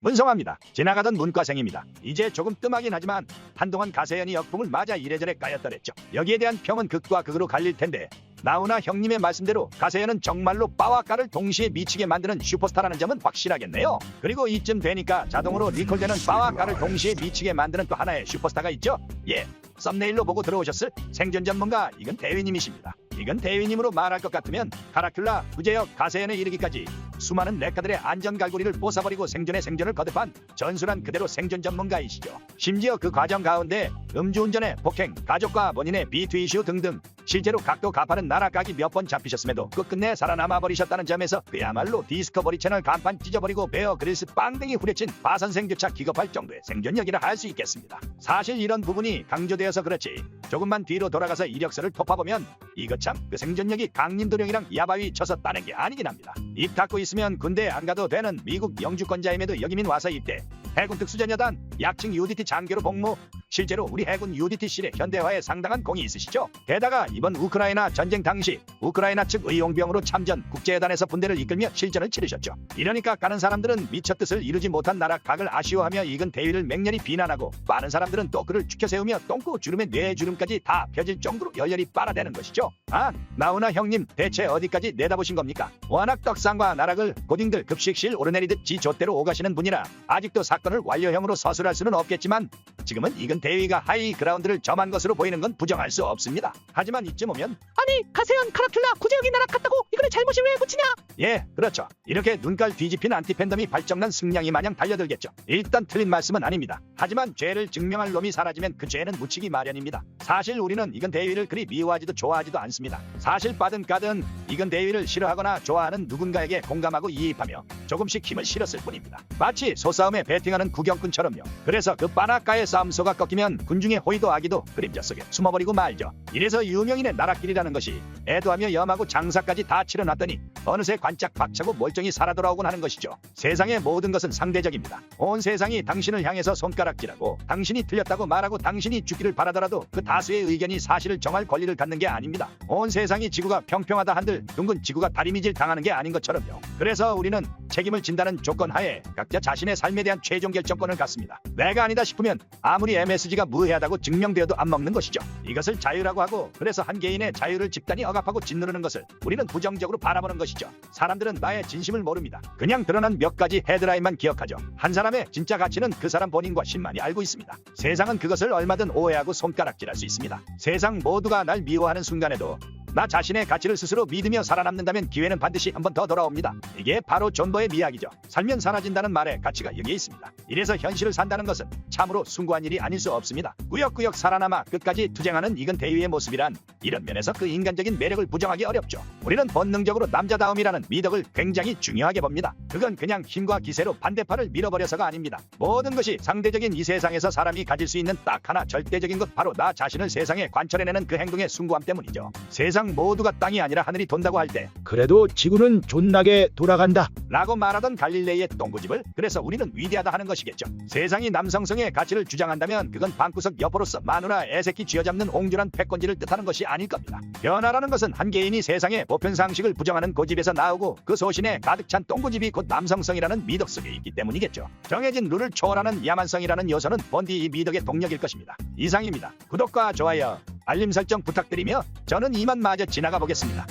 문성화입니다. 지나가던 문과생입니다. 이제 조금 뜸하긴 하지만 한동안 가세연이 역풍을 맞아 이래저래 까였더랬죠. 여기에 대한 평은 극과 극으로 갈릴 텐데 나훈아 형님의 말씀대로 가세연은 정말로 빠와 까를 동시에 미치게 만드는 슈퍼스타라는 점은 확실하겠네요. 그리고 이쯤 되니까 자동으로 리콜되는 빠와 까를 동시에 미치게 만드는 또 하나의 슈퍼스타가 있죠. 예, 썸네일로 보고 들어오셨을 생존 전문가 이건 대위님이십니다. 이건 대위님으로 말할 것 같으면 카라큘라, 구제역, 가세연에 이르기까지 수많은 렉카들의 안전 갈고리를 뽀사버리고 생존의 생존을 거듭한 전술한 그대로 생존 전문가이시죠. 심지어 그 과정 가운데 음주운전에 폭행, 가족과 본인의 비투 이슈 등등 실제로 각도 가파른 나라각이 몇 번 잡히셨음에도 끝끝내 살아남아 버리셨다는 점에서 그야말로 디스커버리 채널 간판 찢어버리고 베어 그릴스 빵댕이 후려친 바선생조차 기겁할 정도의 생존력이라 할 수 있겠습니다. 사실 이런 부분이 강조되어서 그렇지 조금만 뒤로 돌아가서 이력서를 톱아보면 이거 참그 생존력이 강림도령이랑 야바위 쳐서 따낸 게 아니긴 합니다. 입 닫고 있으면 군대 안 가도 되는 미국 영주권자임에도 여기민 와서 입대 해군 특수전여단 약칭 UDT 장교로 복무 실제로 우리 해군 UDT실의 현대화에 상당한 공이 있으시죠. 게다가 이번 우크라이나 전쟁 당시 우크라이나 측 의용병으로 참전 국제여단에서 분대를 이끌며 실전을 치르셨죠. 이러니까 가는 사람들은 미처 뜻을 이루지 못한 나라 각을 아쉬워하며 익은 대위를 맹렬히 비난하고 많은 사람들은 또 그를 추켜세우며 똥꼬 주름에 뇌 주름까지 다 펴질 정도로 열렬히 빨아대는 것이죠. 아 나훈아 형님 대체 어디까지 내다보신 겁니까? 워낙 떡상과 나락을 고딩들 급식실 오르내리듯 지 좆대로 오가시는 분이라 아직도 사건을 완료형으로 서술할 수는 없겠지만 지금은 이근 대 위가 하이 그라운드를 점한 것으로 보이는 건 부정할 수 없습니다. 하지만 이쯤 오면 아니 가세현 카라큘라 구제역이 날아갔다고 이거를 잘못이 왜 붙이냐 예, 그렇죠. 이렇게 눈깔 뒤집힌 안티팬덤이 발정난 승냥이 마냥 달려들겠죠. 일단 틀린 말씀은 아닙니다. 하지만 죄를 증명할 놈이 사라지면 그 죄는 묻히기 마련입니다. 사실 우리는 이건 대위를 그리 미워하지도 좋아하지도 않습니다. 사실 빠든 까든 이건 대위를 싫어하거나 좋아하는 누군가에게 공감하고 이입하며 조금씩 힘을 실었을 뿐입니다. 마치 소싸움에 배팅하는 구경꾼처럼요. 그래서 그 빠나까의 싸움소가 꺾이면 군중의 호의도 아기도 그림자 속에 숨어버리고 말죠. 이래서 유명인의 나라길이라는 것이 애도하며 염하고 장사까지 다 치러놨더니 어느새 관짝 박차고 멀쩡히 살아 돌아오곤 하는 것이죠. 세상의 모든 것은 상대적입니다. 온 세상이 당신을 향해서 손가락질하고 당신이 틀렸다고 말하고 당신이 죽기를 바라더라도 그 다수의 의견이 사실을 정할 권리를 갖는 게 아닙니다. 온 세상이 지구가 평평하다 한들 둥근 지구가 다리미질 당하는 게 아닌 것처럼요. 그래서 우리는 책임을 진다는 조건 하에 각자 자신의 삶에 대한 최종 결정권을 갖습니다. 내가 아니다 싶으면 아무리 MSG가 무해하다고 증명되어도 안 먹는 것이죠. 이것을 자유라고 하고 그래서 한 개인의 자유를 집단이 억압하고 짓누르는 것을 우리는 부정 적으로 바라보는 것이죠. 사람들은 나의 진심을 모릅니다. 그냥 드러난 몇 가지 헤드라인만 기억하죠. 한 사람의 진짜 가치는 그 사람 본인과 신만이 알고 있습니다. 세상은 그것을 얼마든 오해하고 손가락질할 수 있습니다. 세상 모두가 날 미워하는 순간에도 나 자신의 가치를 스스로 믿으며 살아남는다면 기회는 반드시 한 번 더 돌아옵니다. 이게 바로 존버의 미학이죠. 살면 사라진다는 말에 가치가 여기에 있습니다. 이래서 현실을 산다는 것은 참으로 숭고한 일이 아닐 수 없습니다. 꾸역꾸역 살아남아 끝까지 투쟁하는 이건 대위의 모습이란 이런 면에서 그 인간적인 매력을 부정하기 어렵죠. 우리는 본능적으로 남자다움이라는 미덕을 굉장히 중요하게 봅니다. 그건 그냥 힘과 기세로 반대팔을 밀어버려서가 아닙니다. 모든 것이 상대적인 이 세상에서 사람이 가질 수 있는 딱 하나 절대적인 것 바로 나 자신을 세상에 관철해내는 그 행동의 숭고함 때문이죠. 세상 모두가 땅이 아니라 하늘이 돈다고 할 때 그래도 지구는 존나게 돌아간다. 라고 말하던 갈릴레이의 똥구집을 그래서 우리는 위대하다 하는 것이겠죠. 세상이 남성성의 가치를 주장한다면 그건 방구석 여포로서 마누라 애새끼 쥐어잡는 옹졸한 패권지를 뜻하는 것이 아닐 겁니다. 변화라는 것은 한 개인이 세상의 보편 상식을 부정하는 고집에서 나오고 그 소신에 가득 찬 똥구집이 곧 남성성이라는 미덕 속에 있기 때문이겠죠. 정해진 룰을 초월하는 야만성이라는 요소는 본디 이 미덕의 동력일 것입니다. 이상입니다. 구독과 좋아요, 알림 설정 부탁드리며 저는 이만 마저 지나가 보겠습니다.